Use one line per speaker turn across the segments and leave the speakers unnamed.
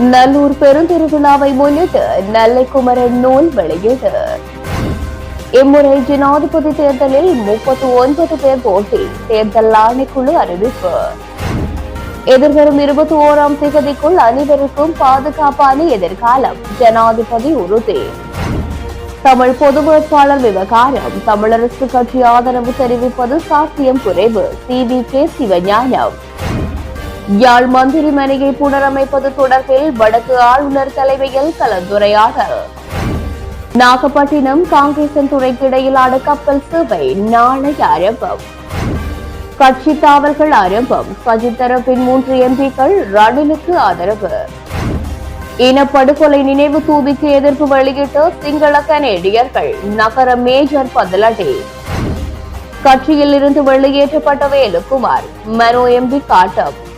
நல்லூர் பெருந்திருவிழாவை முன்னிட்டு நெல்லை குமரன் நூல் வெளியீடு. இம்முறை ஜனாதிபதி தேர்தலில் முப்பத்தி ஒன்பது பேர் போட்டி தேர்தல் ஆணைக்குழு அறிவிப்பு. எதிர்வரும் இருபத்தி ஓராம் திகதிக்குள் அனைவருக்கும் பாதுகாப்பான எதிர்காலம் ஜனாதிபதி உறுதி. தமிழ் பொது வேட்பாளர் விவகாரம் தமிழரசு கட்சி ஆதரவு தெரிவிப்பது சாத்தியம் குறைவு. CV K. சிவஞானம். யாழ் மந்திரி மனையை புனரமைப்பது தொடர்பில் வடக்கு ஆளுநர் தலைமையில் கலந்துரையாடல். நாகப்பட்டினம் காங்கேசன் துறைக்கு இடையிலான கப்பல் சேவை நாளை ஆரம்பம். கட்சி தாவல்கள் ஆரம்பம். சஜித் தரப்பின் மூன்று எம்பிக்கள் ரணிலுக்கு ஆதரவு. இனப்படுகொலை நினைவு தூபிக்கு எதிர்ப்பு வெளியிட்ட சிங்கள கனேடியர்கள் நகர மேஜர் பதிலடி. கட்சியில் இருந்து வெளியேற்றப்பட்ட வேலுக்குமார் மனோ எம்பி காட்டம்.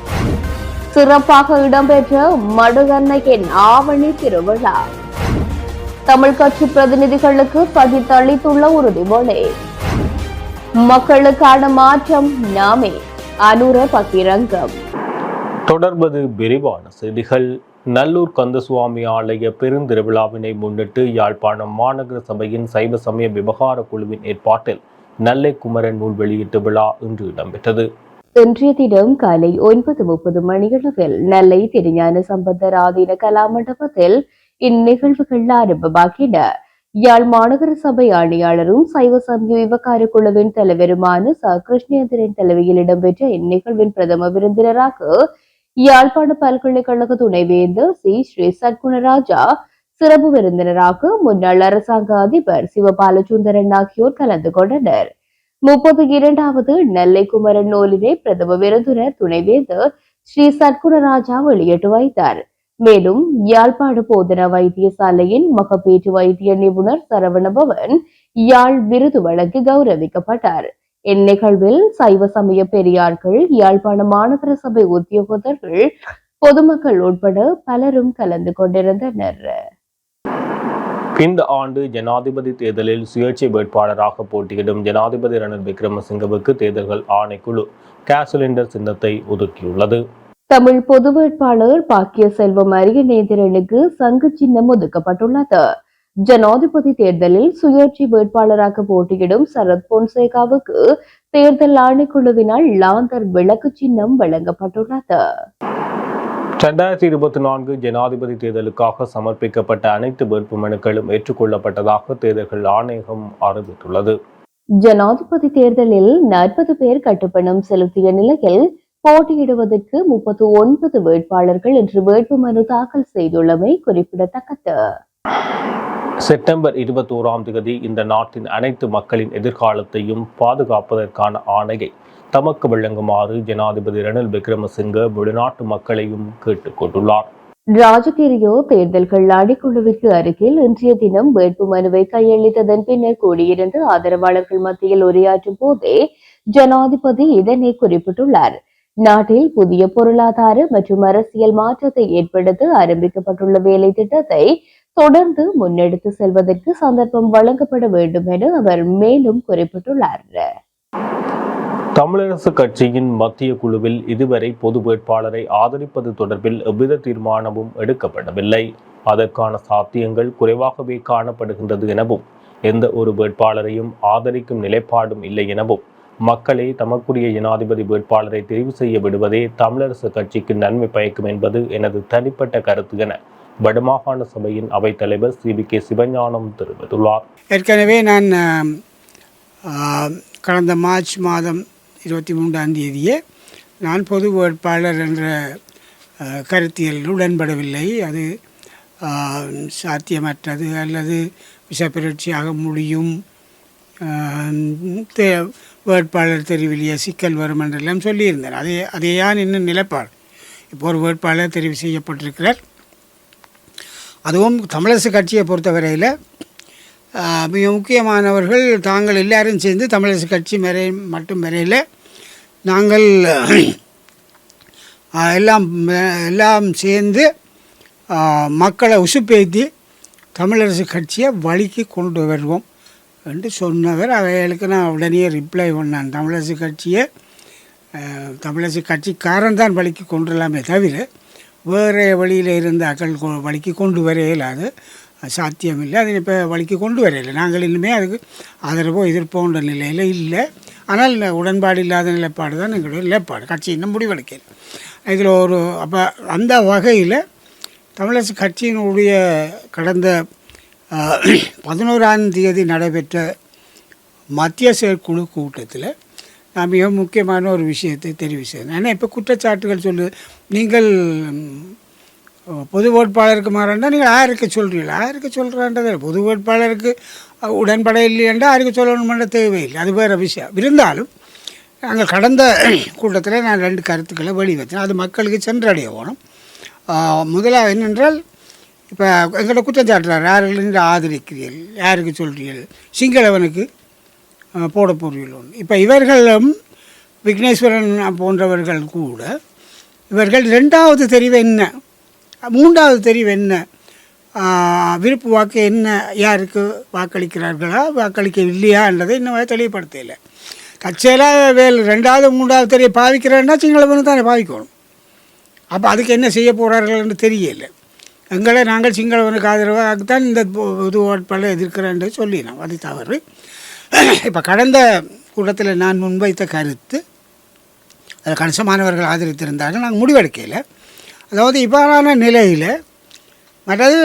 சிறப்பாக இடம்பெற்ற மடுகண்ணையின் ஆவணி திருவிழா. தமிழ் கட்சி பிரதிநிதிகளுக்கு சஜித் உறுதிமொழி மக்களுக்கான மாற்றம் நாமே அனுர பகிரங்கம்.
தொடர்வது விரிவான செய்திகள். நல்லூர் கந்தசுவாமி ஆலய பெருந்திருவிழாவினை முன்னிட்டு யாழ்ப்பாணம் மாநகர சபையின் சைவ சமய விவகார குழுவின் ஏற்பாட்டில் நெல்லை குமரன் நூல் வெளியீட்டு விழா இன்று இடம்பெற்றது.
இன்றைய தினம் காலை ஒன்பது முப்பது மணியளவில் நெல்லை திருஞான சம்பந்தர் ஆதீன கலாமண்டபத்தில் இந்நிகழ்வுகள் ஆரம்பமாகின. யாழ் மாநகர சபை ஆணையாளரும் சைவ சமய விவகார குழுவின் தலைவருமான ச. கிருஷ்ணேந்திரன் தலைமையில் இடம்பெற்ற இந்நிகழ்வின் பிரதம விருந்தினராக யாழ்ப்பாண பல்கலைக்கழக துணைவேந்தர் சி. ஸ்ரீ. சத்குணராஜா சிறப்பு விருந்தினராக முன்னாள் அரசாங்க அதிபர் சிவபாலசுந்தரன் ஆகியோர் கலந்து கொண்டனர். முப்பத்தி இரண்டாவது நெல்லை குமரன் நூலினை பிரதம விருந்தினர் துணைவேந்தர் ஸ்ரீ சத்குணராஜா வெளியிட்டு வைத்தார். மேலும் யாழ்ப்பாண போதனா வைத்தியசாலையின் மகப்பேற்று வைத்திய நிபுணர் சரவணபவன் யாழ் விருது வழங்கி கௌரவிக்கப்பட்டார். இந்நிகழ்வில் சைவ சமய பெரியார்கள் யாழ்ப்பாண மாநகர சபை உத்தியோகத்தர்கள் பொதுமக்கள் உட்பட பலரும் கலந்து கொண்டிருந்தனர்.
இந்த ஆண்டு ஜனாதிபதி தேர்தலில் சுயேட்சை வேட்பாளராக போட்டியிடும் ஜனாதிபதி ரணில் விக்ரமசிங்கவுக்கு தேர்தல்கள் ஆணைக்குழு கேசலிண்டர் சின்னத்தை ஒதுக்கியுள்ளது.
தமிழ் பொது வேட்பாளர் பாக்கிய செல்வம் அரியநேந்திரனுக்கு சங்கு சின்னம் ஒதுக்கப்பட்டுள்ளது. ஜனாதிபதி தேர்தலில் சுயேட்சை வேட்பாளராக போட்டியிடும் சரத் பொன்சேகாவுக்கு தேர்தல் ஆணைக்குழுவினால் லாந்தர் விளக்கு சின்னம் வழங்கப்பட்டுள்ளது.
ரெண்டாயிரத்தி இருபத்தி நான்கு ஜனாதிபதி தேர்தலுக்காக சமர்ப்பிக்கப்பட்ட அனைத்து வேட்புமனுக்களும் ஏற்றுக்கொள்ளப்பட்டதாக தேர்தல்கள் ஆணையகம் அறிவித்துள்ளது.
ஜனாதிபதி தேர்தலில் நாற்பது பேர் கட்டுப்பணம் செலுத்திய நிலையில் போட்டியிடுவதற்கு முப்பத்தி ஒன்பது வேட்பாளர்கள் இன்று வேட்புமனு தாக்கல் செய்துள்ளமை குறிப்பிடத்தக்கது.
செப்டம்பர் இருபத்தோராம் தேதி இந்த நாட்டின் அனைத்து மக்களின் எதிர்காலத்தையும் பாதுகாப்பதற்கான ஆணையை தமக்கு வழங்குமாறு ஜனாதிபதி ரணில் விக்ரமசிங்க வெளிநாட்டு மக்களையும் கேட்டுக்கொண்டுள்ளார்
ராஜகிரியோ தேர்தல்கள் ஆணைக்குழுவிற்கு அருகில் இன்றைய தினம் வேட்பு மனுவை கையளித்ததன் பின்னர் கூடியிருந்து ஆதரவாளர்கள் மத்தியில் உரையாற்றும் போதே ஜனாதிபதி இதனை குறிப்பிட்டுள்ளார். நாட்டில் புதிய பொருளாதார மற்றும் அரசியல் மாற்றத்தை ஏற்படுத்த ஆரம்பிக்கப்பட்டுள்ள வேலை திட்டத்தை தொடர்ந்து முன்னெடுத்து செல்வதற்கு சந்தர்ப்பம் வழங்கப்பட வேண்டும் என அவர் மேலும் குறிப்பிட்டுள்ளார்.
தமிழரசு கட்சியின் மத்திய குழுவில் இதுவரை பொது வேட்பாளரை ஆதரிப்பது தொடர்பில் எவ்வித தீர்மானமும் எடுக்கப்படவில்லை. அதற்கான சாத்தியங்கள் குறைவாகவே காணப்படுகின்றது எனவும் எந்த ஒரு வேட்பாளரையும் ஆதரிக்கும் நிலைப்பாடும் இல்லை எனவும் மக்களே தமக்குரிய ஜனாதிபதி வேட்பாளரை தெரிவு செய்ய விடுவதே தமிழரசு கட்சிக்கு நன்மை பயக்கும் என்பது எனது தனிப்பட்ட கருத்து என வடமாகாண சபையின் அவைத்தலைவர் ஸ்ரீ வி கே சிவஞானம் தெரிவித்துள்ளார்.
ஏற்கனவே நான் கடந்த மார்ச் மாதம் இருபத்தி மூன்றாம் தேதியே நான் பொது வேட்பாளர் என்ற கருத்தியல் கருத்தியலில் உடன்படவில்லை. அது சாத்தியமற்றது அல்லது விஷப்பிரட்சியாக முடியும். தே- வேட்பாளர் தெரிவிலேயே சிக்கல் வரும் என்றெல்லாம் சொல்லியிருந்தேன் அதே அதையான் இன்னும் நிலைப்பாடு. இப்போ ஒரு வேட்பாளர் தெரிவு செய்யப்பட்டிருக்கிறார். அதுவும் தமிழரசு கட்சியை பொறுத்தவரையில் மிக முக்கியமானவர்கள் தாங்கள் எல்லாரும் சேர்ந்து தமிழரசு கட்சி வரை மட்டும் வரையில் நாங்கள் எல்லாம் எல்லாம் சேர்ந்து மக்களை உசுப்பேத்தி தமிழரசு கட்சியை வழிக்கு கொண்டு வருவோம் என்று சொன்னவர். அவைகளுக்கு நான் உடனே ரிப்ளை பண்ணேன். தமிழரசு கட்சியை தமிழரசு கட்சிக்காரன் தான் வழிக்கு கொண்டுலாமே தவிர வேறு வழியில் இருந்த அக்கள் வழிக்கு கொண்டு வர இயலாது அது சாத்தியமில்லை. அதை இப்போ வழிக்கு கொண்டு வரையில்லை நாங்கள் இன்னுமே அதுக்கு ஆதரவோ எதிர்ப்போன்ற நிலையில் இல்லை. ஆனால் உடன்பாடு இல்லாத நிலைப்பாடு தான் எங்களுடைய நிலைப்பாடு. கட்சி இன்னும் முடிவெடுக்கல. இதில் ஒரு அப்போ அந்த வகையில் தமிழரசு கட்சியினுடைய கடந்த பதினோராம் தேதி நடைபெற்ற மத்திய செயற்குழு கூட்டத்தில் நான் மிக முக்கியமான ஒரு விஷயத்தை தெரிவு செய்தேன் ஏன்னா இப்போ குற்றச்சாட்டுகள் சொல்லு நீங்கள் பொது வேட்பாளருக்கு மாறண்டா நீங்கள் யாருக்கு சொல்கிறீங்களா யாருக்கு சொல்கிறான்றது பொது வேட்பாளருக்கு உடன்பட இல்லையென்றா யாருக்கு சொல்லணுமென்ற தேவையில்லை. அது வேறு விஷயம். இருந்தாலும் நாங்கள் கடந்த கூட்டத்தில் நான் ரெண்டு கருத்துக்களை வெளிவச்சேன் அது மக்களுக்கு சென்றடைய வேணும் முதலாக என்னென்றால் இப்போ எங்களோட குற்றச்சாட்டுறார் யாருக்கு நீங்கள் ஆதரிக்கிறீர்கள்? யாருக்கு சொல்கிறீர்கள் சிங்களவனுக்கு போட போகிறீர்கள் இப்போ இவர்களும் விக்னேஸ்வரன் போன்றவர்கள் கூட இவர்கள் ரெண்டாவது தெரிவு என்ன? மூன்றாவது தெரிவு என்ன? விருப்பு வாக்கு என்ன? யாருக்கு வாக்களிக்கிறார்களா? வாக்களிக்க இல்லையா என்றதை இன்னும் தெளிவுபடுத்தலை கட்சியில் வேல் ரெண்டாவது மூன்றாவது தெரிய பாவிக்கிறேன்னா சிங்களவனு தானே பாவிக்கணும். அப்போ அதுக்கு என்ன செய்ய போகிறார்கள்னு தெரியல எங்களை நாங்கள் சிங்களவனுக்கு ஆதரவாக தான் இந்த இது பொது வேட்பாளர் எதிர்க்கிறேன் சொல்லினோம். அது தவறு. இப்போ கடந்த கூட்டத்தில் நான் முன்வைத்த கருத்து அதில் கணிசமானவர்கள் ஆதரித்திருந்தார்கள். நாங்கள் முடிவெடுக்கையில். அதாவது இவ்வாறான நிலையில் மற்றது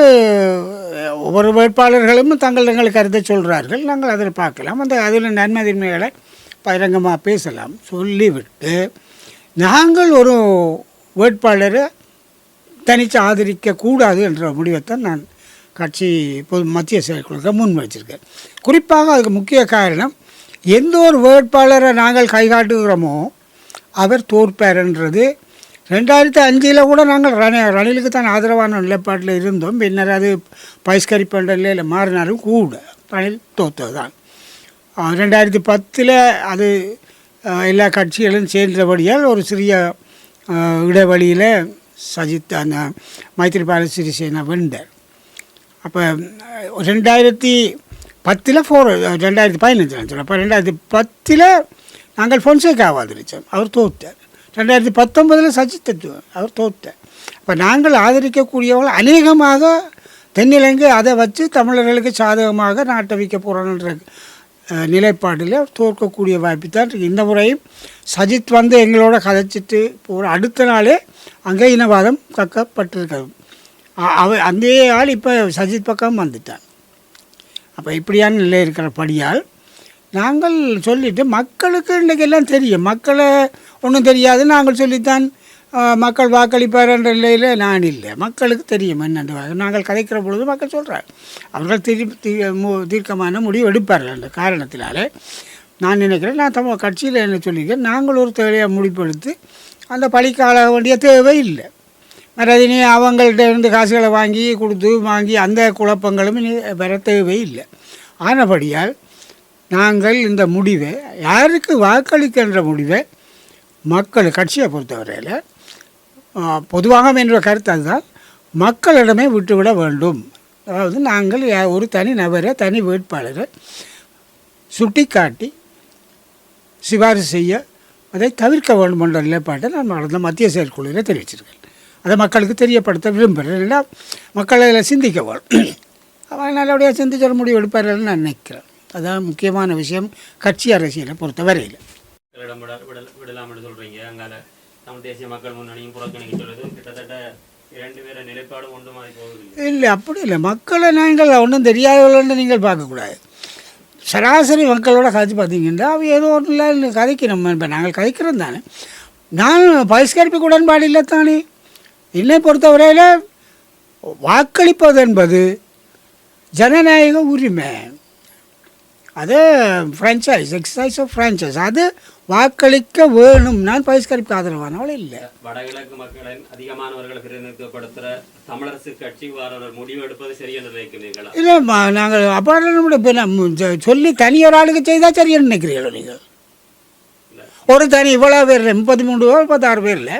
ஒவ்வொரு வேட்பாளர்களும் தங்கள் தங்கள் கருத்தை சொல்கிறார்கள். நாங்கள் அதில் பார்க்கலாம். அந்த அதில் நன்மை தின்மைகளை பகிரங்கமாக பேசலாம். சொல்லிவிட்டு நாங்கள் ஒரு வேட்பாளரை தனித்து ஆதரிக்கக்கூடாது என்ற முடிவைத்தான் நான் கட்சி பொது மத்திய செயற்குழுக்க முன் வச்சிருக்கேன் குறிப்பாக அதுக்கு முக்கிய காரணம் எந்த ஒரு வேட்பாளரை நாங்கள் கைகாட்டுகிறோமோ அவர் தோற்பார்ன்றது. ரெண்டாயிரத்தி அஞ்சில் கூட நாங்கள் ரண ரணிலுக்கு தான் ஆதரவான நிலைப்பாட்டில் இருந்தோம். பின்னர் அது பகிஷ்கரிப்பன்ற இல்லை மாறினாலும் கூட ரணில் தோத்தது தான். ரெண்டாயிரத்தி பத்தில் அது எல்லா கட்சிகளும் சேர்ந்தபடியால் ஒரு சிறிய இடைவெளியில் சஜித் அந்த மைத்திரிபால சிறிசேனா வெண்டார் அப்போ ரெண்டாயிரத்தி பத்தில் ஃபோர் ரெண்டாயிரத்தி பதினஞ்சில் அப்போ ரெண்டாயிரத்தி பத்தில் நாங்கள் பொன்சேகாவை ஆதரித்தோம் அவர் தோற்றார் ரெண்டாயிரத்தி பத்தொன்பதில் சஜித் தத்துவம் அவர் தோற்றார் அப்போ நாங்கள் ஆதரிக்கக்கூடியவர்கள் அநேகமாக தென்னிலங்கை அதை வச்சு தமிழர்களுக்கு சாதகமாக நாட்டை வைக்க போகிறோன்ற நிலைப்பாட்டில் தோற்கக்கூடிய வாய்ப்பு தான் இருக்குது இந்த முறையும் சஜித் வந்து எங்களோட கதைச்சிட்டு போகிற அடுத்த நாளே அங்கே இனவாதம் கக்கப்பட்டிருக்கிறது அவ அந்த ஆள் இப்போ சஜித் பக்கம் வந்துட்டான் அப்போ இப்படியான நிலை இருக்கிறபடியால் நாங்கள் சொல்லிட்டு மக்களுக்கு இன்றைக்கி எல்லாம் தெரியும். மக்களை ஒன்றும் தெரியாது நாங்கள் சொல்லித்தான் மக்கள் வாக்களிப்பார் என்ற நிலையில் நான் இல்லை. மக்களுக்கு தெரியும் என்னென்று. நாங்கள் கதைக்கிற பொழுது மக்கள் சொல்கிறார் அவர்கள் தீர் தீ மு- தீர்க்கமான முடிவு எடுப்பார்கள் அந்த காரணத்தினாலே. நான் நினைக்கிறேன் நான் தமிழ் கட்சியில் என்ன சொல்லியிருக்கேன் நாங்கள் ஒரு தேவையாக முடிப்பெடுத்து அந்த பழிக்கால வேண்டிய தேவை இல்லை. மற்றது அவங்கள்ட்ட இருந்து காசுகளை வாங்கி கொடுத்து வாங்கி அந்த குழப்பங்களும் வர தேவை இல்லை ஆனபடியால் நாங்கள் இந்த முடிவை யாருக்கு வாக்களிக்கின்ற முடிவை மக்கள் கட்சியை பொறுத்தவரையில் பொதுவாக என்ற கருத்து அதுதான் மக்களிடமே விட்டுவிட வேண்டும். அதாவது நாங்கள் யா- ஒரு தனி நபரை தனி வேட்பாளரை சுட்டிக்காட்டி சிபாரிசு செய்ய அதை தவிர்க்க வேண்டும் என்ற நிலைப்பாட்டை நான் நடந்த மத்திய செயற்குழுவில் தெரிவிச்சிருக்கேன். அதை மக்களுக்கு தெரியப்படுத்த விரும்புகிறேன். இல்லைன்னா மக்கள் அதில் சிந்திக்க வேணும். அவன் நல்லபடியாக சிந்திச்ச ஒரு முடிவு எடுப்பார்கள்னு நான் நினைக்கிறேன். அதான் முக்கியமான விஷயம். கட்சி அரசியலை பொறுத்த வரையில்
இடம் விட விட விடலாம்னு சொல்றீங்க. அங்கால தமிழ் தேசிய மக்கள் முன்னணியும் புறக்கணிக்க சொல்லுது கிட்டத்தட்ட இரண்டு பேர நிலைப்பாடும் ஒன்று மாதிரி போகுது
இல்லை அப்படி இல்லை. மக்களை நீங்கள் ஒன்றும் தெரியாதவர்கள்னு நீங்கள் பார்க்கக்கூடாது. சராசரி மக்களோட கதைச்சு பார்த்தீங்கன்னா அவ ஏதோ ஒன்றும் இல்லை கதைக்கணும். இப்போ நாங்கள் கதைக்கிறோம் தானே. நான் பகிஷ்கரிப்புக்கு உடன்பாடு இல்லை தானே. என்னை பொறுத்தவரையில் வாக்களிப்பது என்பது ஜனநாயக உரிமை. அது ஃப்ரான்ச்சைஸ் எக்ஸசைஸ் ஆஃப் ஃப்ரான்ச்சைஸ் அது வாக்களிக்க வேணும். நான் பகிஷ்கரிப்பு ஆதரவானவள் இல்லை
வடகிழக்கு மக்களின் அதிகமானவர்களை பிரதிநிதித்துவப்படுத்துற தமிழரசு கட்சி முடிவு எடுப்பது சரியென்று நினைக்கிறீர்களா?
இல்லை நாங்கள் ஜ- சொல்லி தனி ஒரு ஆளுக்கு செய்தால் சரின்னு நினைக்கிறீங்களோ நீங்கள்? ஒரு தனி இவ்வளோ பேர் முப்பத்தி மூணு பேர் முப்பத்தாறு பேரில்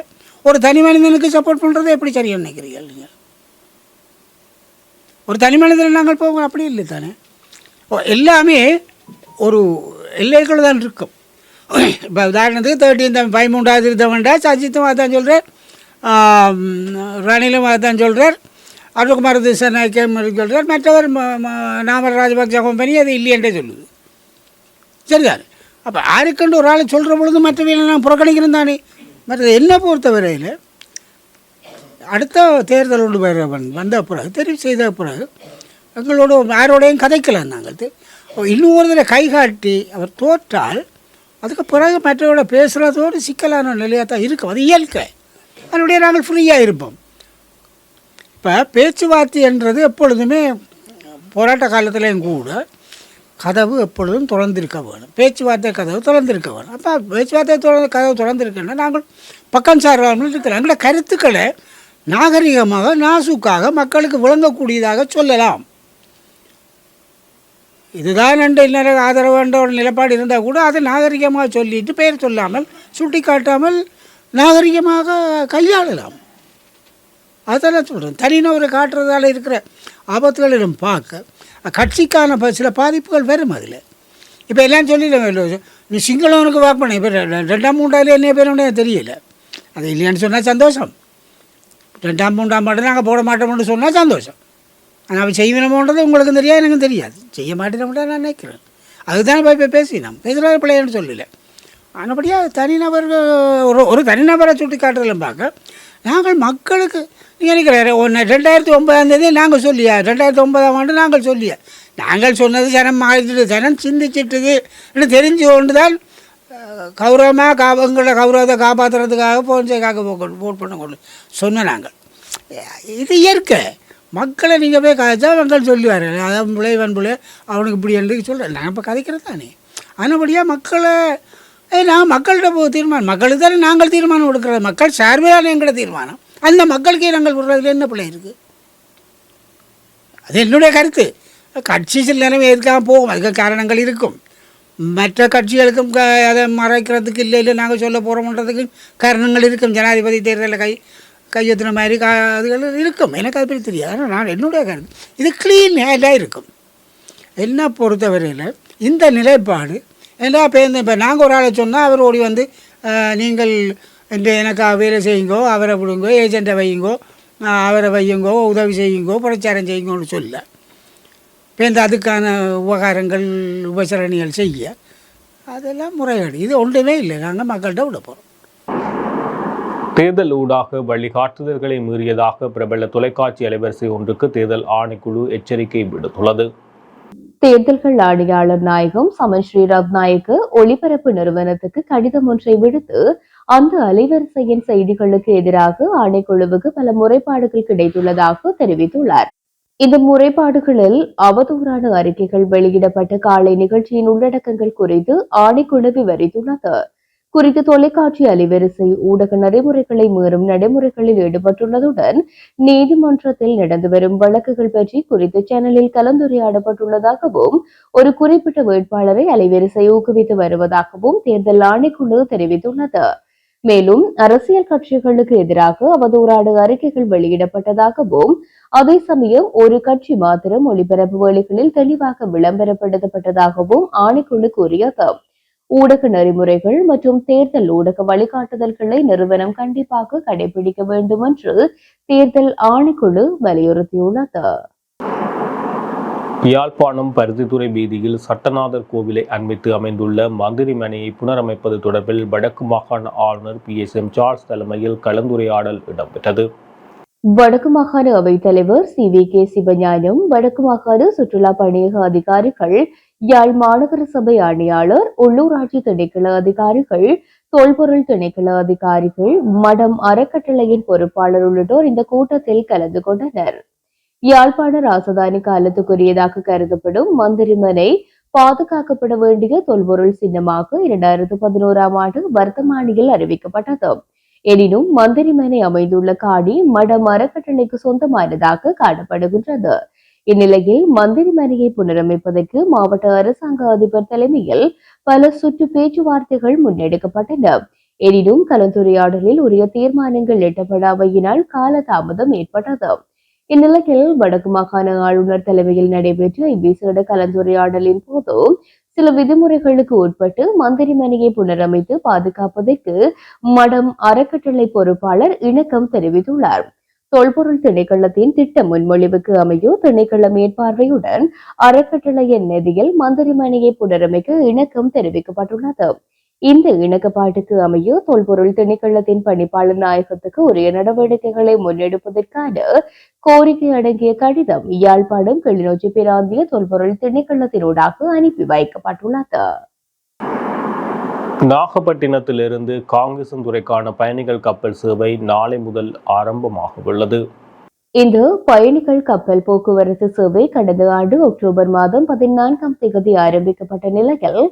ஒரு தனி மனிதனுக்கு சப்போர்ட் பண்ணுறது எப்படி சரின்னு நினைக்கிறீங்க நீங்கள்? ஒரு தனி மனிதனை நாங்கள் போவோம் அப்படி இல்லை தானே? எல்லாமே ஒரு எல்லைக்குள்ளே தான் இருக்கும். இப்போ உதாரணத்துக்கு தேர்ட்டீன் பதிமூன்றாவது இருந்தவன்டா வேண்டாம் சஜித்தும் அதான் சொல்கிறார் ரணிலும் அதான் சொல்கிறார் அருள்குமார் திசாநாயக்கம் சொல்கிறார் மற்றவர் ம- நாமல் ராஜபக்ச கம்பெனி அது இல்லையென்றே சொல்லுது. சரிதான் அப்போ ஆருக்கண்டு ஒரு ஆளை சொல்கிற பொழுது மற்றவைகளை நான் புறக்கணிக்கிறேன் தானே? மற்ற என்ன பொறுத்தவரையில் அடுத்த தேர்தல் ஒன்று வந்த பிறகு தெரிவு செய்த பிறகு எங்களோட யாரோடையும் கதைக்கலாம் நாங்கள். தெ- இன்னும் ஒரு தடவை கை காட்டி அவர் தோற்றால் அதுக்கு பிறகு மற்றவரோட பேசுகிறதோடு சிக்கலான நிலையாக தான் இருக்கும். அது இயற்கை அதனுடைய நாங்கள் ஃப்ரீயாக இருப்போம். இப்போ பேச்சுவார்த்தை என்றது எப்பொழுதுமே போராட்ட காலத்துலேயும் கூட கதவு எப்பொழுதும் திறந்திருக்க வேணும் பேச்சுவார்த்தை கதவு திறந்திருக்க வேணும் அப்போ பேச்சுவார்த்தை திறந்து கதவு திறந்திருக்குன்னா நாங்கள் பக்கம் சாராமல் இருக்கிறோம் எங்களோட கருத்துக்களை நாகரிகமாக நாசுக்காக மக்களுக்கு விளங்கக்கூடியதாக சொல்லலாம். இதுதான் என்ற இன்னொரு ஆதரவு என்ற ஒரு நிலப்பாடு இருந்தால் கூட அதை நாகரிகமாக சொல்லிட்டு பெயர் சொல்லாமல் சுட்டி காட்டாமல் நாகரிகமாக கையாளலாம். அதெல்லாம் சொல்கிறேன் தனிநபரை காட்டுறதால இருக்கிற ஆபத்துகளிடம் பார்க்க கட்சிக்கான சில பாதிப்புகள் வரும் அதில். இப்போ எல்லாம் சொல்லிடுவேன் நீ சிங்களவனுக்கு வாக்கு பண்ண. இப்போ ரெண்டாம் மூன்றாவது என்ன பேருனே தெரியல. அது இல்லையான்னு சொன்னால் சந்தோஷம். ரெண்டாம் மூன்றாம் மட்டும் நாங்கள் போட மாட்டோம்னு சொன்னால் சந்தோஷம். ஆனால் அவன் செய்வினமோன்றது உங்களுக்கும் தெரியாது எனக்கும் தெரியாது. செய்ய மாட்டேன்னு நான் நினைக்கிறேன். அதுதான் இப்போ இப்போ பேசினோம். பேசுகிற பிள்ளைன்னு சொல்லல. ஆனபடியாக தனிநபர்கள் ஒரு ஒரு தனிநபரை சுட்டி காட்டுறதில் பார்க்க நாங்கள் மக்களுக்கு நீங்கள் நினைக்கிற ஒன்று ரெண்டாயிரத்தி ஒன்பதாம் தேதி நாங்கள் சொல்லியா? ரெண்டாயிரத்தி ஒன்பதாம் ஆண்டு நாங்கள் சொல்லியா? நாங்கள் சொன்னது ஜனம் மாறிட்டு ஜனம் சிந்திச்சிட்டுது என்று தெரிஞ்சு கொண்டு தான் கௌரவமாக கா எங்களோட கௌரவத்தை காப்பாற்றுறதுக்காக போன்சேக்காக போட் பண்ண கொண்டு சொன்னோம் நாங்கள். இது இயற்கை. மக்களை நீங்கள் போய் கதைச்சா மக்கள் சொல்லுவார். அதாவது பிள்ளைவன் பிள்ளை அவனுக்கு இப்படி என்று சொல்கிறேன் நான் இப்போ கதைக்கிறது தானே. அதனபடியாக மக்களை நான் மக்கள்கிட்ட போ தீர்மானம் மக்களுக்கு தானே நாங்கள் தீர்மானம் கொடுக்குறது. மக்கள் சார்பிலான எங்களோட தீர்மானம். அந்த மக்களுக்கே நாங்கள் விடுறதுல என்ன பிள்ளை இருக்குது அது என்னுடைய கருத்து. கட்சி சில நேரம் எதுக்காக போகும். அதுக்கு காரணங்கள் இருக்கும். மற்ற கட்சிகளுக்கும் க அதை மறைக்கிறதுக்கு இல்லை இல்லை நாங்கள் சொல்ல போகிறோம்ன்றதுக்கு காரணங்கள் இருக்கும். ஜனாதிபதி தேர்தலில் கை கையெழுத்தின மாதிரி கா அதுகள் இருக்கும். எனக்கு அது பற்றி தெரியாது. ஆனால் நான் என்னுடைய கருத்து. இது க்ளீன் ஹேண்டாக இருக்கும். என்ன பொறுத்தவரையில் இந்த நிலைப்பாடு ஏன்னா பேருந்து இப்போ நாங்கள் ஒரு ஆளை சொன்னால் அவர் ஓடி வந்து நீங்கள் இந்த எனக்கு வேலை செய்யுங்கோ அவரை விடுங்கோ ஏஜெண்ட்டை வையுங்கோ அவரை வையுங்கோ உதவி செய்யுங்கோ பிரச்சாரம் செய்யுங்கோன்னு சொல்ல. பேருந்து அதுக்கான உபகாரங்கள் உபசரணிகள் செய்ய. அதெல்லாம் முறைகேடு. இது ஒன்றுமே இல்லை. நாங்கள் மக்கள்கிட்ட விட போகிறோம்
தேர்தல் ஊடாக வழிகாட்டுதல்களை மீறியதாக பிரபல தொலைக்காட்சி அலைவரிசை ஒன்றுக்கு தேர்தல் ஆணைக்குழு எச்சரிக்கை விடுத்துள்ளது.
தேர்தல்கள் ஆணையாளர் நாயகம் சமன் ஸ்ரீராம் நாயக்கு ஒளிபரப்பு நிறுவனத்துக்கு கடிதம் ஒன்றை விடுத்து அந்த அலைவரிசையின் செய்திகளுக்கு எதிராக ஆணைக்குழுவுக்கு பல முறைப்பாடுகள் கிடைத்துள்ளதாக தெரிவித்துள்ளார். இந்த முறைப்பாடுகளில் அவதூறான அறிக்கைகள் வெளியிடப்பட்ட காலை நிகழ்ச்சியின் உள்ளடக்கங்கள் குறித்து ஆணைக்குழு விவரித்துள்ளது. குறித்து தொலைக்காட்சி அலைவரிசை ஊடக நடைமுறைகளை மீறும் நடைமுறைகளில் ஈடுபட்டுள்ளதுடன் நீதிமன்றத்தில் நடந்து வரும் வழக்குகள் பற்றி குறித்த சேனலில் கலந்துரையாடப்பட்டுள்ளதாகவும் ஒரு குறிப்பிட்ட வேட்பாளரை அலைவரிசை ஊக்குவித்து வருவதாகவும் தேர்தல் ஆணைக்குழு தெரிவித்துள்ளது. மேலும் அரசியல் கட்சிகளுக்கு எதிராக அவதூறாடு அறிக்கைகள் வெளியிடப்பட்டதாகவும் அதே சமயம் ஒரு கட்சி மாத்திரம் ஒளிபரப்பு வேலைகளில் தெளிவாக விளம்பரப்படுத்தப்பட்டதாகவும் ஆணைக்குழு கூறியது. ஊடக நெறிமுறைகள் மற்றும் தேர்தல் ஊடக வழிகாட்டுதல்களை நிறுவனம் கண்டிப்பாக கடைபிடிக்க வேண்டும் என்று தேர்தல் ஆணைக்குழு வலியுறுத்தியுள்ளது.
யாழ்ப்பாணம் பருத்தித்துறை வீதியில் சட்டநாதர் கோவிலை அண்மித்து அமைந்துள்ள மந்திரிமனையை புனரமைப்பது தொடர்பில் வடக்கு மாகாண ஆளுநர் பி எஸ் எம் சார்ல்ஸ் தலைமையில் கலந்துரையாடல் இடம்பெற்றது.
வடக்கு மாகாண அவைத் தலைவர் சி வி கே சிவஞானம் வடக்கு மாகாண சுற்றுலா பணியக அதிகாரிகள் யாழ் மாநகர சபை ஆணையாளர் உள்ளூராட்சி திணைக்கள அதிகாரிகள் தொல்பொருள் திணைக்கள அதிகாரிகள் மடம் அறக்கட்டளையின் பொறுப்பாளர் உள்ளிட்டோர் இந்த கூட்டத்தில் கலந்து கொண்டனர். யாழ்ப்பாண ராசதானி காலத்துக்குரியதாக கருதப்படும் மந்திரிமனை பாதுகாக்கப்பட வேண்டிய தொல்பொருள் சின்னமாக இரண்டாயிரத்து பதினோராம் ஆண்டு வர்த்தமானியில் அறிவிக்கப்பட்டது. எனினும் மந்திரிமனை அமைந்துள்ள காணி மடம் அறக்கட்டளைக்கு சொந்தமானதாக காணப்படுகின்றது. இந்நிலையில் மந்திரிமனையை புனரமைப்பதற்கு மாவட்ட அரசாங்க அதிபர் தலைமையில் பல சுற்று பேச்சுவார்த்தைகள் முன்னெடுக்கப்பட்டன. எனினும் கலந்துரையாடலில் உரிய தீர்மானங்கள் எட்டப்படாமையினால் காலதாமதம் ஏற்பட்டது. இந்நிலையில் வடக்கு மாகாண ஆளுநர் தலைமையில் நடைபெற்ற இவ்விசேட கலந்துரையாடலின் போது சில விதிமுறைகளுக்கு உட்பட்டு மந்திரி மனையை புனரமைத்து பாதுகாப்பதற்கு மடம் அறக்கட்டளை பொறுப்பாளர் இணக்கம் தெரிவித்துள்ளார். தொல்பொருள் திணைக்களத்தின் திட்ட முன்மொழிவுக்கு அமைய திணைக்கள மேற்பார்வையுடன் அறக்கட்டளையின் நிதியில் மந்திரிமனையை புனரமைக்க இணக்கம் தெரிவிக்கப்பட்டுள்ளது. இந்த இணக்கப்பாட்டுக்கு அமைய தொல்பொருள் திணைக்களத்தின் பணிப்பாளர் நாயகத்துக்கு உரிய நடவடிக்கைகளை முன்னெடுப்பதற்கான கோரிக்கை அடங்கிய கடிதம் யாழ்ப்பாணம் கிளிநொச்சி பிராந்திய தொல்பொருள் திணைக்களத்தினூடாக அனுப்பி வைக்கப்பட்டுள்ளது.
நாகப்பட்டினத்திலிருந்து காங்கேசன்துறைக்கான பயணிகள் கப்பல் சேவை நாளை முதல் ஆரம்பமாக உள்ளது.
இந்த பயணிகள் கப்பல் போக்குவரத்து சேவை கடந்த ஆண்டு அக்டோபர் மாதம் பதினான்காம் தேதி ஆரம்பிக்கப்பட்ட நிலையில்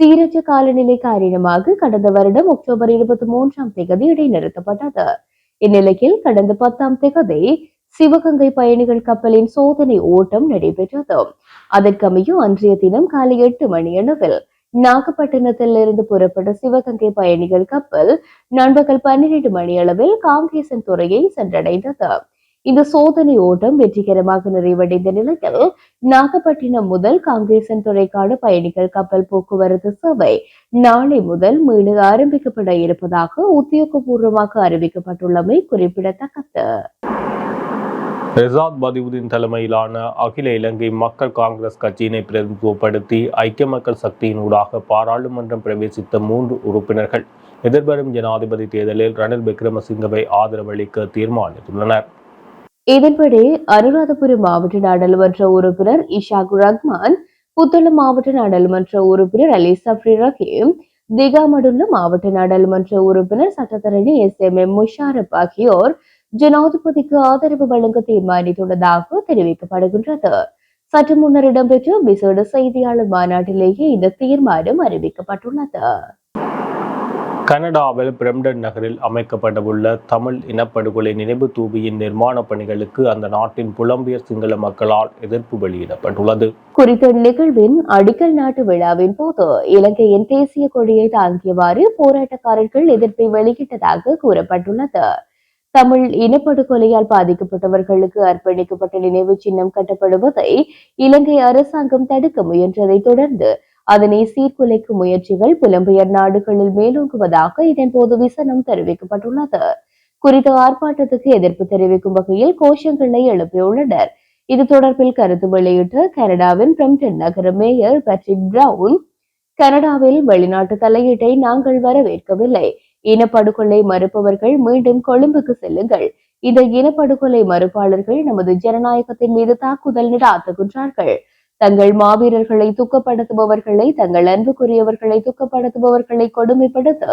சீரற்ற காலநிலை காரணமாக கடந்த வருடம் அக்டோபர் இருபத்தி மூன்றாம் தேதி இடைநிறுத்தப்பட்டது. இந்நிலையில் கடந்த பத்தாம் தேதி சிவகங்கை பயணிகள் கப்பலின் சோதனை ஓட்டம் நடைபெற்றது. அதற்கமைய அன்றைய தினம் காலை எட்டு மணியளவில் நாகப்பட்டினத்தில் இருந்து புறப்பட்ட சிவகங்கை பயணிகள் கப்பல் நண்பகல் பன்னிரண்டு மணியளவில் காங்கேசன் துறையை சென்றடைந்தது. இந்த சோதனை ஓட்டம் வெற்றிகரமாக நிறைவடைந்த நிலையில் நாகப்பட்டினம் முதல் காங்கேசன் துறைக்கான பயணிகள் கப்பல் போக்குவரத்து சேவை நாளை முதல் மீண்டும் ஆரம்பிக்கப்பட இருப்பதாக உத்தியோகபூர்வமாக அறிவிக்கப்பட்டுள்ளமை குறிப்பிடத்தக்கது.
ரெசாத் பதிவுதீன் தலைமையிலான அகில இலங்கை மக்கள் காங்கிரஸ் கட்சியினை பிரதிநிதித்துவப்படுத்தி ஐக்கிய மக்கள் சக்தியினூடாக பாராளுமன்றம் பிரவேசித்த மூன்று உறுப்பினர்கள். எதிர்வரும் ஜனாதிபதி தேர்தலில் ரணில் விக்ரமசிங்கவை ஆதரவளிக்க தீர்மானித்துள்ளனர்.
இதன்படி அனுராதபுரம் மாவட்ட நாடாளுமன்ற உறுப்பினர் இஷாக் ரஹ்மான் புத்தளம் மாவட்ட நாடாளுமன்ற உறுப்பினர் அலி சப்ரி ரஹீம் திகாமடுல்ல மாவட்ட நாடாளுமன்ற உறுப்பினர் சட்டத்தரணி எஸ் எம் எம் முஷாரப் ஆகியோர் ஜனாதிபதிக்கு ஆதரவு வழங்க தீர்மானித்துள்ளதாக தெரிவிக்கப்படுகின்றது. சற்று முன்னர் இடம்பெற்ற விசேட செய்தியாளர் மாநாட்டிலேயே இந்த தீர்மானம் அறிவிக்கப்பட்டுள்ளது.
கனடாவில் பிரம்டன் நகரில் அமைக்கப்படவுள்ள தமிழ் இனப்படுகொலை நினைவு தூபியின் நிர்மாணப் பணிகளுக்கு அந்த நாட்டின் புலம்பெயர் சிங்கள மக்களால் எதிர்ப்பு வெளியிடப்பட்டுள்ளது.
குறித்த நிகழ்வின் அடிக்கல் நாட்டு விழாவின் போது இலங்கையின் தேசிய கொடியை தாங்கியவாறு போராட்டக்காரர்கள் எதிர்ப்பை வெளியிட்டதாக கூறப்பட்டுள்ளது. தமிழ் இனப்படுகொலையால் பாதிக்கப்பட்டவர்களுக்கு அர்ப்பணிக்கப்பட்ட நினைவு சின்னம் கட்டப்படுவதை இலங்கை அரசாங்கம் தடுக்க முயன்றதை தொடர்ந்து அதனை சீர்குலைக்கும் முயற்சிகள் புலம்பெயர் நாடுகளில் மேலோங்குவதாக இதன்போது விசனம் தெரிவிக்கப்பட்டுள்ளது. குறித்த ஆர்ப்பாட்டத்துக்கு எதிர்ப்பு தெரிவிக்கும் வகையில் கோஷங்களை எழுப்பியுள்ளனர். இது தொடர்பில் கருத்து வெளியிட்ட கனடாவின் பிரம்டன் நகர மேயர் பேட்ரிக் பிரவுன் கனடாவில் வெளிநாட்டு தலையீட்டை நாங்கள் வரவேற்கவில்லை. இனப்படுகொலை மறுப்பவர்கள் மீண்டும் கொழும்புக்கு செல்லுங்கள். இந்த இனப்படுகொலை மறுப்பாளர்கள் நமது ஜனநாயகத்தின் மீது தாக்குதல் நடாத்துகின்றார்கள். தங்கள் மாவீரர்களை துக்கப்படுத்துபவர்களை தங்கள் அன்புக்குரியவர்களை துக்கப்படுத்துபவர்களை கொடுமைப்படுத்த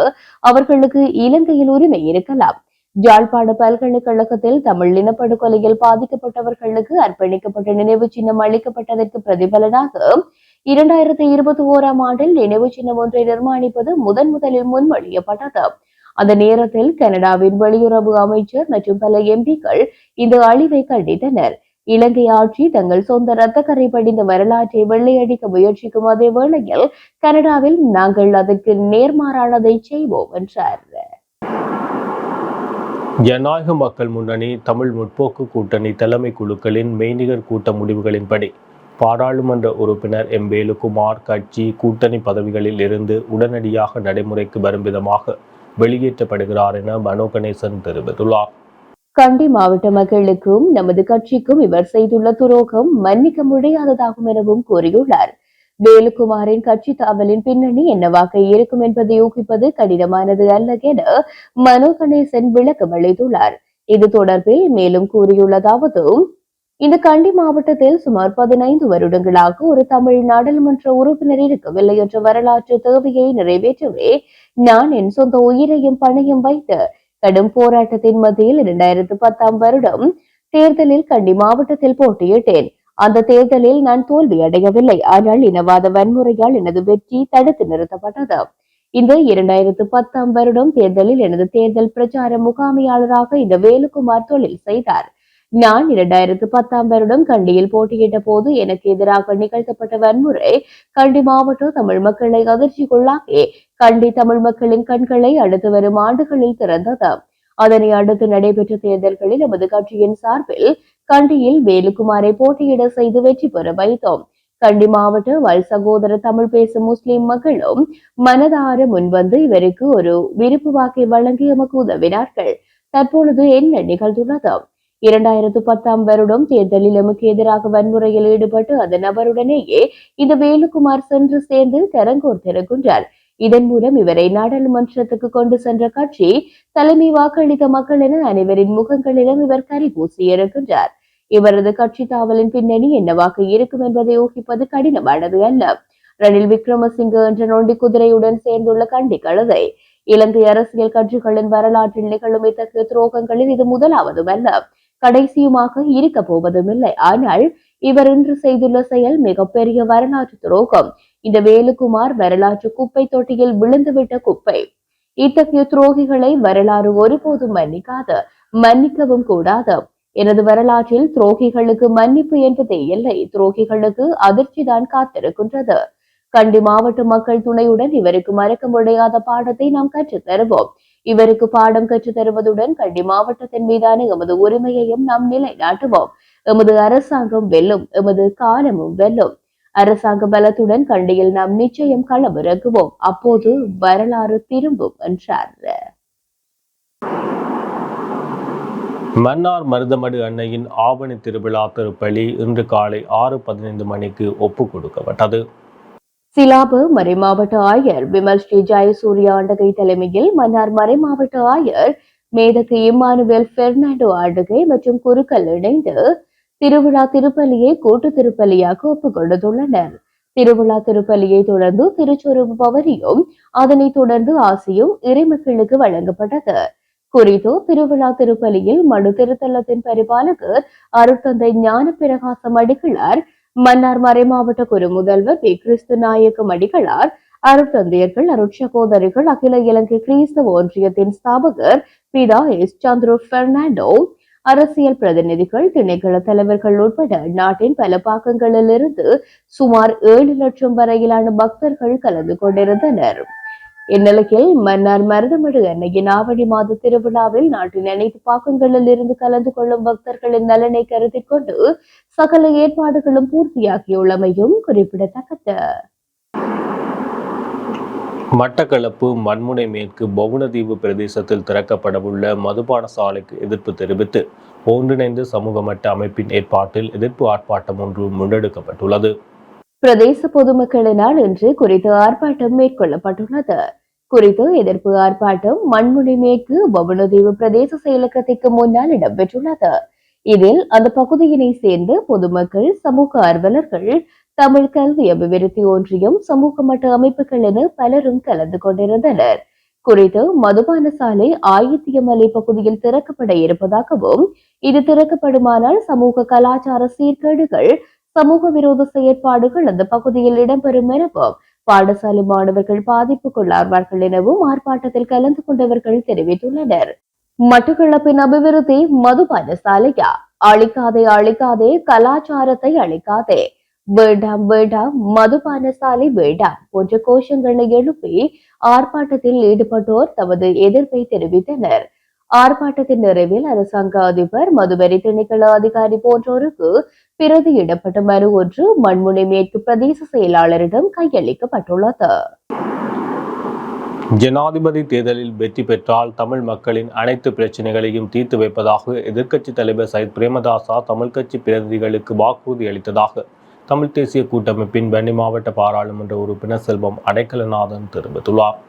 அவர்களுக்கு இலங்கையில் உரிமை இருக்கலாம். ஜாழ்ப்பாண பல்கலைக்கழகத்தில் தமிழ் இனப்படுகொலையில் பாதிக்கப்பட்டவர்களுக்கு அர்ப்பணிக்கப்பட்ட நினைவு சின்னம் அளிக்கப்பட்டதற்கு பிரதிபலனாக இரண்டாயிரத்தி இருபத்தி ஓராம் ஆண்டில் நினைவு சின்னம் ஒன்றை நிர்மாணிப்பது முதன் முதலில் முன்மொழியப்பட்டது. அந்த நேரத்தில் கனடாவின் வெளியுறவு அமைச்சர் மற்றும் பல எம்பிக்கள் இந்த அழிவை கண்டித்தனர். இலங்கை ஆட்சி தங்கள் சொந்த ரத்தக்கரை படிந்த வரலாற்றை வெள்ளையடிக்க முயற்சிக்கும் அதே வேளையில் கனடாவில் நாங்கள் அதற்கு நேர்மாறானதை செய்வோம் என்றார்.
ஜனநாயக மக்கள் முன்னணி தமிழ் முற்போக்கு கூட்டணி தலைமை குழுக்களின் மெய்நிகர் கூட்ட முடிவுகளின்படி பாராளுமன்ற உறுப்பினர் எம். வேலுகுமார் கட்சி கூட்டணி பதவிகளில் இருந்து உடனடியாக நடைமுறைக்கு வரும் விதமாக வெளியேற்றப்படுகிறார் என மனோ கணேசன் தெரிவித்துள்ளார்.
கண்டி மாவட்ட மக்களுக்கும் நமது கட்சிக்கும் இவர் செய்துள்ள துரோகம் மன்னிக்க முடியாததாகும் எனவும் கூறியுள்ளார். வேலுக்குமாரின் கட்சி தாவலின் பின்னணி என்னவாக இருக்கும் என்பதை யூகிப்பது கடினமானது அல்ல என மனோ கணேசன் விளக்கம் அளித்துள்ளார். இது தொடர்பில் மேலும் கூறியுள்ளதாவது இந்த கண்டி மாவட்டத்தில் சுமார் பதினைந்து வருடங்களாக ஒரு தமிழ் நாடாளுமன்ற உறுப்பினர் இருக்கவில்லை என்ற வரலாற்று தேவையை நிறைவேற்றவே நான் என் சொந்த உயிரையும் பணையும் வைத்து கடும் போராட்டத்தின் மத்தியில் இரண்டாயிரத்து பத்தாம் வருடம் தேர்தலில் கண்டி மாவட்டத்தில் போட்டியிட்டேன். அந்த தேர்தலில் நான் தோல்வி அடையவில்லை. ஆனால் இனவாத வன்முறையால் எனது வெற்றி தடுத்து நிறுத்தப்பட்டது. இந்த இரண்டாயிரத்து பத்தாம் வருடம் தேர்தலில் எனது தேர்தல் பிரச்சார முகாமையாளராக இந்த வேலுக்குமார் தொழில் செய்தார். நான் இரண்டாயிரத்து பத்தாம் வருடம் கண்டியில் போட்டியிட்ட போது எனக்கு எதிராக நிகழ்த்தப்பட்ட வன்முறை கண்டி மாவட்ட தமிழ் மக்களை அதிர்ச்சிக்குள்ளாக்கி கண்டி தமிழ் மக்களின் கண்களை அடுத்து வரும் ஆண்டுகளில் திறந்தது. அதனை அடுத்து நடைபெற்ற தேர்தல்களில் நமது கட்சியின் சார்பில் கண்டியில் வேலுக்குமாரை போட்டியிட செய்து வெற்றி பெற வைத்தோம். கண்டி மாவட்ட வல் சகோதர தமிழ் பேசும் முஸ்லிம் மக்களும் மனதார முன்வந்து இவருக்கு ஒரு விருப்பு வாக்கை வழங்கி எமக்கு உதவினார்கள். தற்பொழுது என்ன நிகழ்ந்துள்ளது? இரண்டாயிரத்து பத்தாம் வருடம் தேர்தலில் எமக்கு எதிராக வன்முறையில் ஈடுபட்டு அந்த நபருடனேயே இந்த வேலுக்குமார் சென்று சேர்ந்து கரங்கோர்த்திருக்கின்றார் இதன் மூலம் இவரை நாடாளுமன்றத்துக்கு கொண்டு சென்ற கட்சி தலைமை வாக்களித்த மக்கள் என அனைவரின் முகங்களிலும் இவர் கரி பூசியிருக்கின்றார் இவரது கட்சி தாவலின் பின்னணி என்னவாக இருக்கும் என்பதை ஊகிப்பது கடினமானது அல்ல. ரணில் விக்ரமசிங்க என்ற நொண்டி குதிரையுடன் சேர்ந்துள்ள கண்டி கழுதை இலங்கை அரசியல் கட்சிகளின் வரலாற்றில் நிகழும் இத்தகைய துரோகங்களில் இது முதலாவதும் அல்ல. கடைசியுமாக இருக்க போவதும் இல்லை ஆனால் இவர் இன்று செய்துள்ள செயல் மிகப்பெரிய வரலாற்று துரோகம். இந்த வேலுக்குமார் வரலாற்று குப்பை தொட்டியில் விழுந்துவிட்ட குப்பை. இத்தகைய துரோகிகளை வரலாறு ஒருபோதும் மன்னிக்காது மன்னிக்கவும் கூடாது. எனது வரலாற்றில் துரோகிகளுக்கு மன்னிப்பு என்பதே இல்லை. துரோகிகளுக்கு அதிர்ச்சிதான் காத்திருக்கின்றது. கண்டி மாவட்ட மக்கள் துணையுடன் இவருக்கு மறக்க முடியாத பாடத்தை நாம் கற்றுத் தருவோம் இவருக்கு பாடம் கற்றுத் தருவதுடன் கண்டி மாவட்டத்தின் மீதான எமது உரிமையையும் நாம் நிலைநாட்டுவோம். எமது அரசாங்கம் வெல்லும் எமது காலமும் வெல்லும். அரசாங்க பலத்துடன் கண்டியில் நாம் நிச்சயம் களமிறங்குவோம். அப்போது வரலாறு திரும்பும் என்றார்.
மன்னார் மருதமடு அன்னையின் ஆவணி திருவிழா திருப்பலி இன்று காலை ஆறு பதினைந்து மணிக்கு ஒப்புக் கொடுக்கப்பட்டது.
சிலாபு மறைமாவட்ட ஆயர் விமல் ஸ்ரீ ஜெயசூர்யா ஆண்டகை தலைமையில் மன்னார் மறைமாவட்ட ஆயர் மேதகு இம்மானுவேல் பெர்னாண்டோ ஆண்டகை மற்றும் குருக்கள் இணைந்து திருவிழா திருப்பலியை கூட்டு திருப்பலியாக ஒப்புக் கொடுத்துள்ளனர் திருவிழா திருப்பலியை தொடர்ந்து திருச்சொருவு பவரியும் அதனைத் தொடர்ந்து ஆசியும் இறைமக்களுக்கு வழங்கப்பட்டது. குறித்து திருவிழா திருப்பலியில் மனு திருத்தலத்தின் பரிபாலகர் அருட்தந்தை ஞான பிரகாசம் அடிகளார் மன்னார் மறைமாவட்ட குரு முதல்வர் பி. கிறிஸ்து நாயகம் அடிகளார் அருட்தந்தையர்கள் அருட்சகோதரிகள் அகில இலங்கை கிறிஸ்தவ ஒன்றியத்தின் ஸ்தாபகர் பிதா எஸ். சந்திரு பெர்னாண்டோ அரசியல் பிரதிநிதிகள் திணைக்கள தலைவர்கள் உட்பட நாட்டின் பல பாக்கங்களிலிருந்து சுமார் ஏழு லட்சம் வரையிலான பக்தர்கள் கலந்து கொண்டிருந்தனர். இந்நிலையில் மன்னார் மருதமடு அன்னையின் ஆவணி மாத திருவிழாவில் நாட்டின் அனைத்து பாகங்களில் இருந்து கலந்து கொள்ளும் பக்தர்களின் நலனை கருத்தில் கொண்டு சகல ஏற்பாடுகளும் பூர்த்தியாகியுள்ளமையும் குறிப்பிடத்தக்கது.
மட்டக்களப்பு மண்முனை மேற்கு பவுனதீவு பிரதேசத்தில் திறக்கப்படவுள்ள மதுபான சாலைக்கு எதிர்ப்பு தெரிவித்து ஒன்றிணைந்து சமூக மட்ட அமைப்பின் ஏற்பாட்டில் எதிர்ப்பு ஆர்ப்பாட்டம் ஒன்று முன்னெடுக்கப்பட்டுள்ளது.
பிரதேச பொதுமக்களினால் இன்று குறித்த ஆர்ப்பாட்டம் மேற்கொள்ளப்பட்டுள்ளது. குறித்து எதிர்ப்பு ஆர்ப்பாட்டம் மண்முனை மேற்கு பவனதீவு பிரதேச செயலகத்திற்கு முன்னால் இடம்பெற்றுள்ளது. இதில் அந்த பகுதியினை சேர்ந்த பொதுமக்கள் சமூக ஆர்வலர்கள் தமிழ் கல்வி அபிவிருத்தி ஒன்றியம் சமூக மட்ட அமைப்புகள் என பலரும் கலந்து கொண்டிருந்தனர். குறித்து மதுபான சாலை ஆயித்தியமலை பகுதியில் திறக்கப்பட இருப்பதாகவும் இது திறக்கப்படுமானால் சமூக கலாச்சார சீர்கேடுகள் சமூக விரோத செயற்பாடுகள் அந்த பகுதியில் இடம்பெறும் எனவும் பாடசாலை மாணவர்கள் பாதிப்புக்குள்ளார்வார்கள் எனவும் ஆர்ப்பாட்டத்தில் கலந்து கொண்டவர்கள் தெரிவித்துள்ளனர். மட்டக்களப்பின் அபிவிருத்தி மதுபான சாலையா அழிக்காதே அழிக்காதே கலாச்சாரத்தை அழிக்காதே. வேண்டாம் வேண்டாம் மதுபான சாலை வேண்டாம் போன்ற கோஷங்களை எழுப்பி ஆர்ப்பாட்டத்தில் ஈடுபட்டோர் தமது எதிர்ப்பை தெரிவித்தனர். ஆர்ப்பாட்டத்தின் நிறைவில் அரசாங்க அதிபர் மதுவரி திணைக்கள அதிகாரி போன்றோருக்கு பிரதியிடப்பட்ட மனு ஒன்று மண்முனை மேற்கு பிரதேச செயலாளரிடம் கையளிக்கப்பட்டுள்ளது.
ஜனாதிபதி தேர்தலில் வெற்றி பெற்றால் தமிழ் மக்களின் அனைத்து பிரச்சனைகளையும் தீர்த்து வைப்பதாக எதிர்க்கட்சித் தலைவர் சயித் பிரேமதாசா தமிழ் கட்சி பிரதிநிதிகளுக்கு வாக்குறுதி அளித்ததாக தமிழ் தேசிய கூட்டமைப்பின் வன்னி மாவட்ட பாராளுமன்ற உறுப்பினர் செல்வம் அடைக்கலநாதன் தெரிவித்துள்ளார்.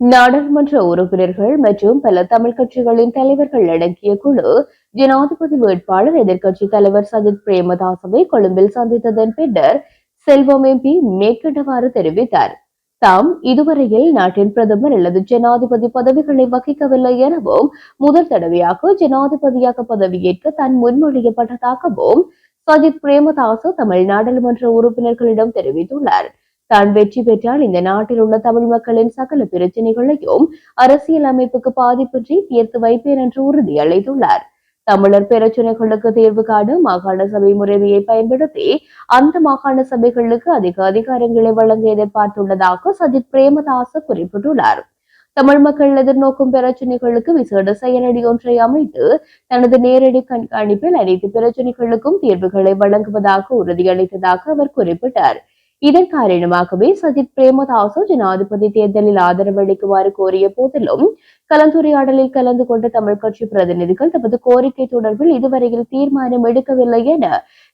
நாடாளுமன்ற உறுப்பினர்கள் மற்றும் பல தமிழ் கட்சிகளின் தலைவர்கள் அடங்கிய குழு ஜனாதிபதி வேட்பாளர் எதிர்க்கட்சி தலைவர் சஜித் பிரேமதாசவை கொழும்பில் சந்தித்ததன் பின்னர் செல்வம் எம்பி மேற்கண்டவாறு தெரிவித்தார். தாம் இதுவரையில் நாட்டின் பிரதமர் அல்லது ஜனாதிபதி பதவிகளை வகிக்கவில்லை எனவும் முதல் தடவையாக ஜனாதிபதியாக பதவியேற்க தான் முன்மொழியப்பட்டதாகவும் சஜித் பிரேமதாசு தமிழ் நாடாளுமன்ற உறுப்பினர்களிடம் தெரிவித்துள்ளார். தான் வெற்றி பெற்றால் இந்த நாட்டில் உள்ள தமிழ் மக்களின் சகல பிரச்சனைகளையும் அரசியல் அமைப்புக்கு பாதிப்பின்றி தீர்த்து வைப்பேன் என்று உறுதியளித்துள்ளார் தமிழர் பிரச்சனைகளுக்கு தீர்வு காண மாகாண சபை முறைமையை பயன்படுத்தி அந்த மாகாண சபைகளுக்கு அதிக அதிகாரங்களை வழங்க எதிர்பார்த்துள்ளதாக சஜித் பிரேமதாச குறிப்பிட்டுள்ளார். தமிழ் மக்கள் எதிர்நோக்கும் பிரச்சனைகளுக்கு விசேட செயலடி ஒன்றை அமைத்து தனது நேரடி கண்காணிப்பில் அனைத்து பிரச்சினைகளுக்கும் தீர்வுகளை வழங்குவதாக உறுதியளித்ததாக அவர் குறிப்பிட்டார். இதன் காரணமாகவே சஜித் பிரேமதாசு ஜனாதிபதி தேர்தலில் ஆதரவளிக்குமாறு கோரிய போதிலும் கலந்துரையாடலில் கலந்து கொண்ட தமிழ் கட்சி பிரதிநிதிகள் தமது கோரிக்கை தொடர்பில் இதுவரையில் தீர்மானம் எடுக்கவில்லை என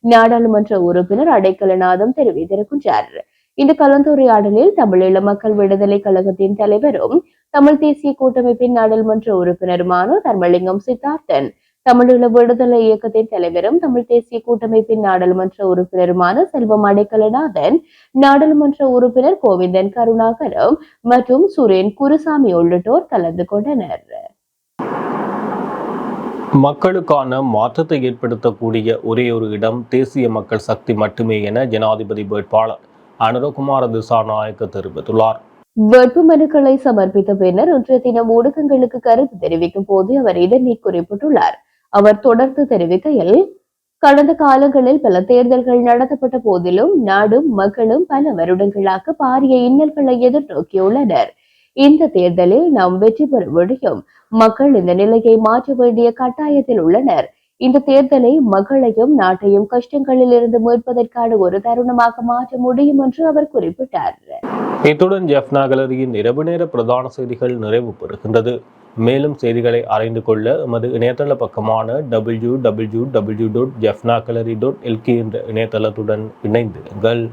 நாடாளுமன்ற உறுப்பினர் அடைக்கலநாதம் தெரிவித்திருக்கின்றார். இந்த கலந்துரையாடலில் தமிழீழ மக்கள் விடுதலை கழகத்தின் தலைவரும் தமிழ் தேசிய கூட்டமைப்பின் நாடாளுமன்ற உறுப்பினருமான தர்மலிங்கம் சித்தார்த்தன் தமிழீழ விடுதலை இயக்கத்தின் தலைவரும் தமிழ் தேசிய கூட்டமைப்பின் நாடாளுமன்ற உறுப்பினருமான செல்வம் அடைக்கலநாதன் நாடாளுமன்ற உறுப்பினர் கோவிந்தன் கருணாகரம் மற்றும் சுரேன் குருசாமி உள்ளிட்டோர் கலந்து கொண்டனர்.
மக்களுக்கான மாற்றத்தை ஏற்படுத்தக்கூடிய ஒரே ஒரு இடம் தேசிய மக்கள் சக்தி மட்டுமே என ஜனாதிபதி வேட்பாளர் அனுரகுமார திசாநாயக்க தெரிவித்துள்ளார்.
வேட்பு மனுக்களை சமர்ப்பித்த பின்னர் இன்றைய தினம் ஊடகங்களுக்கு கருத்து தெரிவிக்கும் போது அவர் இதனை குறிப்பிட்டுள்ளார். அவர் தொடர்ந்து தெரிவிக்கையில் கடந்த காலங்களில் பல தேர்தல்கள் நடத்தப்பட்ட போதிலும் நாடும் மக்களும் பல வருடங்களாக பாரிய இன்னல்களை எதிர்நோக்கியுள்ளனர். இந்த தேர்தலில் நாம் வெற்றி பெற முடியும். மக்கள் இந்த நிலையை மாற்ற வேண்டிய கட்டாயத்தில் உள்ளனர். இந்த தேர்தலை மக்களையும் நாட்டையும் கஷ்டங்களில் இருந்து மீட்பதற்கான ஒரு தருணமாக மாற்ற முடியும் என்று அவர் குறிப்பிட்டார்.
இத்துடன் ஜெஃப்னா கலரியின் இரவு நேர பிரதான செய்திகள் நிறைவு பெறுகின்றது. மேலும் செய்திகளை அறிந்து கொள்ள எமது இணையதள பக்கமான W W W dot Jaffna gallery dot LK என்ற இணையதளத்துடன் இணைந்திருங்கள்.